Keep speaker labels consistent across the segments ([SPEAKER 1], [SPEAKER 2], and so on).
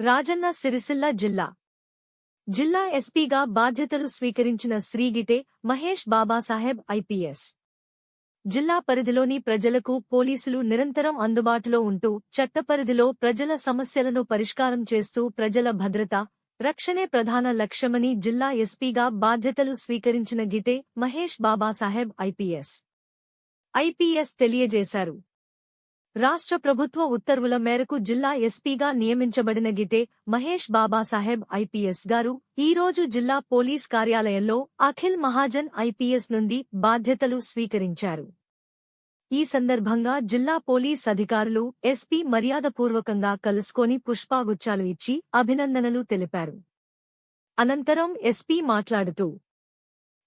[SPEAKER 1] రాజన్న సిరిసిల్ల జిల్లా. జిల్లా ఎస్పీగా బాధ్యతలు స్వీకరించిన శ్రీగిటే మహేష్ బాబాసాహెబ్ ఐపీఎస్. జిల్లా పరిధిలోని ప్రజలకు పోలీసులు నిరంతరం అందుబాటులో ఉంటూ చట్టపరిధిలో ప్రజల సమస్యలను పరిష్కారం చేస్తూ ప్రజల భద్రత రక్షణే ప్రధాన లక్ష్యమని జిల్లా ఎస్పీగా బాధ్యతలు స్వీకరించిన గిటే మహేష్ బాబాసాహెబ్ ఐపీఎస్. ఐపీఎస్ తెలియజేశారు. రాష్ట్ర ప్రభుత్వ ఉత్తర్వుల మేరకు జిల్లా ఎస్పీగా నియమించబడిన గిటే మహేష్ బాబాసాహెబ్ ఐపీఎస్ గారు ఈ రోజు జిల్లా పోలీస్ కార్యాలయంలో అఖిల్ మహాజన్ ఐపీఎస్ నుండి బాధ్యతలు స్వీకరించారు. ఈ సందర్భంగా జిల్లా పోలీస్ అధికారులు ఎస్పీ మర్యాదపూర్వకంగా కలుసుకొని పుష్పాగుచ్చాలు ఇచ్చి అభినందనలు తెలిపారు. అనంతరం ఎస్పీ మాట్లాడుతూ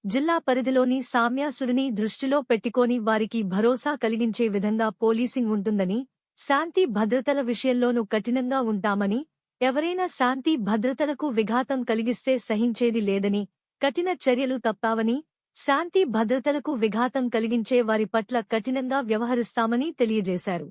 [SPEAKER 1] జిల్లా పరిధిలోని సామ్యాసుడిని దృష్టిలో పెట్టుకొని వారికి భరోసా కలిగించే విధంగా పోలీసింగ్ ఉంటుందని శాంతి భద్రతల విషయంలోనూ కఠినంగా ఉంటామని ఎవరైనా శాంతి భద్రతలకు విఘాతం కలిగిస్తే సహించేది లేదని కఠిన చర్యలు తప్పావని శాంతి భద్రతలకు విఘాతం కలిగించే వారి పట్ల కఠినంగా వ్యవహరిస్తామని తెలియజేశారు.